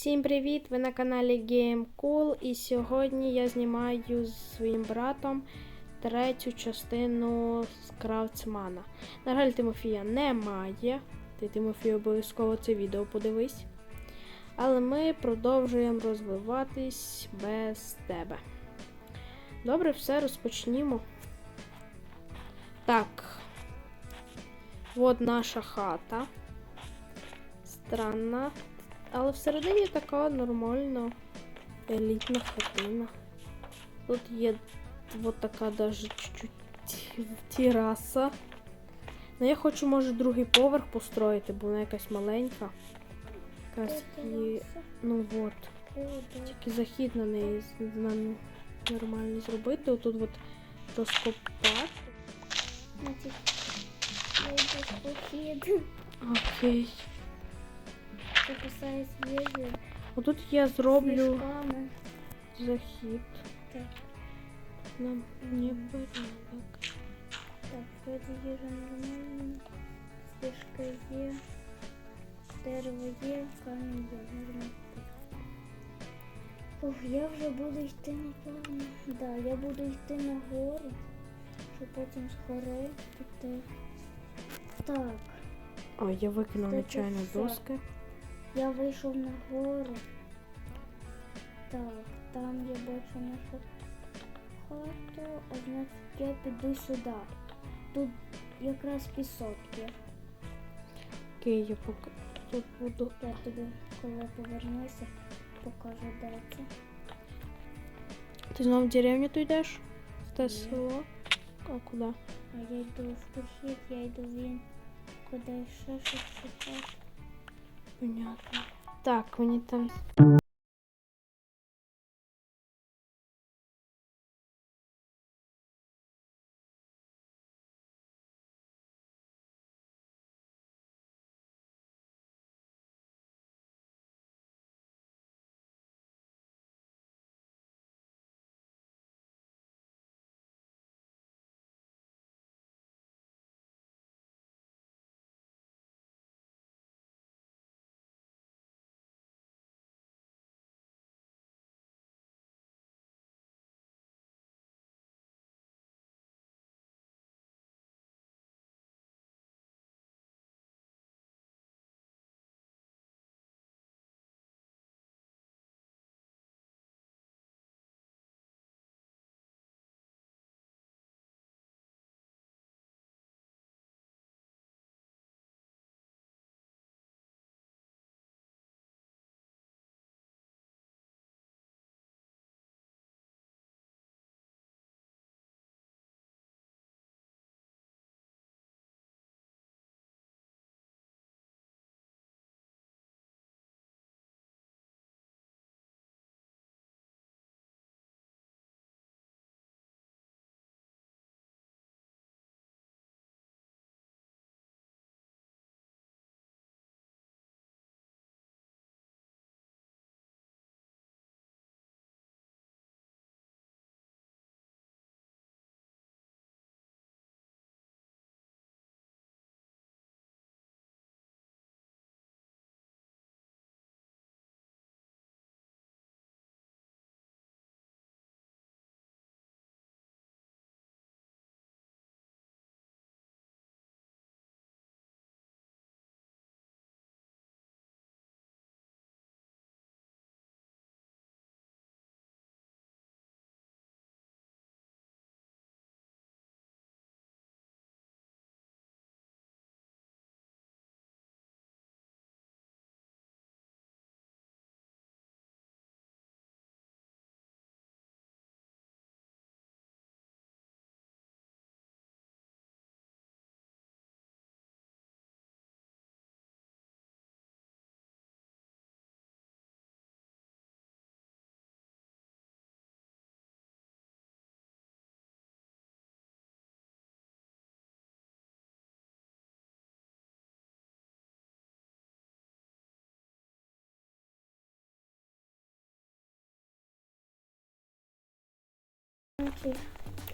Всім привіт! Ви на каналі Game Cool і сьогодні я знімаю з своїм братом третю частину з. На жаль, Тимофія немає. Ти Тимофій обов'язково це відео подивись. Але ми продовжуємо розвиватись без тебе. Добре, все, розпочнімо. Так. От наша хата. Странна. Але всередині така нормальна елітна хатина. Тут є от така даже чуть-чуть тераса. Ну я хочу, може, другий поверх построїти, бо вона якась маленька. Якась є. Ну от. Тільки захід на неї нам нормально зробити. Отут от розкопати. Значить, Записаю свіжі Отут я зроблю мішками. захід. Так, Нам не порядок. так, вроді їжа нормальна. Свіжка є. Дерево є, камінь є, йти. Ух, я вже буду йти напевно. Да, я буду йти на гору, щоб потім з гори піти. Так. Ой, я викинула нечайно все. доски. Я вийшов на гору. Так, там я бачу нашу хату, а значить я піду сюди. Тут якраз пісок є. Окей, я поки тут буду. Я тобі, коли повернуся, покажу, де це. Ти знову в деревню тут йдеш? В те село? А куди? А я йду в похід, я йду він. Куди ще щось шукати. Понятно. Так, мені там.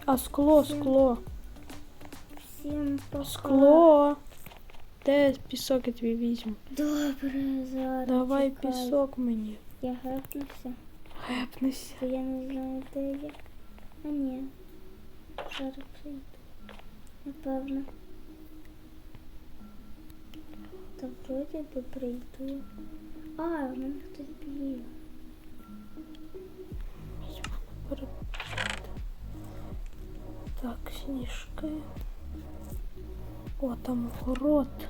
А скло, скло. всім пока. Скло. Де пісок я тобі візьму? Добре, зараз. Давай чекай. пісок мені. Я гепнуся, Гепнися. бо я не знаю, де я. А ні. Зараз прийду. Напевно. Та вроді би прийду. А, в мене хтось б'є. Пере- Так, сніжки. О, там город.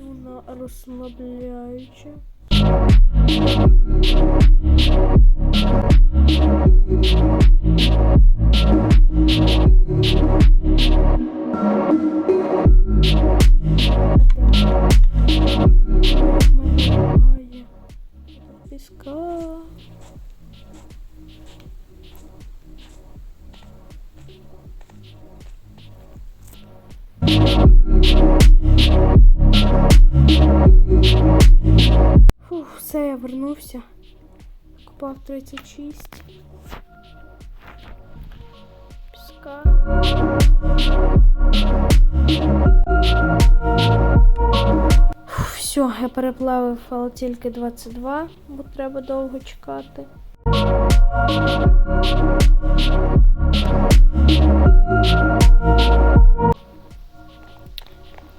Вона розслабляюча. Вернувся. Купав 36. Піска. Все, я переплавив, але тільки 22, бо треба довго чекати.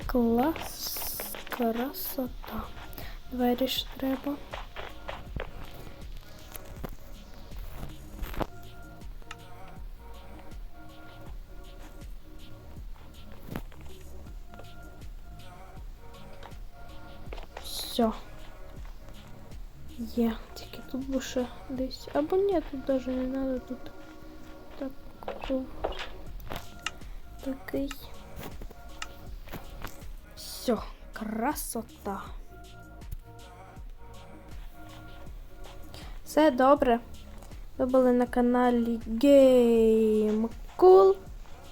Клас, красота. Двері ж треба. Все. Є, тільки тут би ще десь. Або ні, тут навіть не треба, тут так такий. Все, красота. Все добре. Ви були на каналі Game Cool.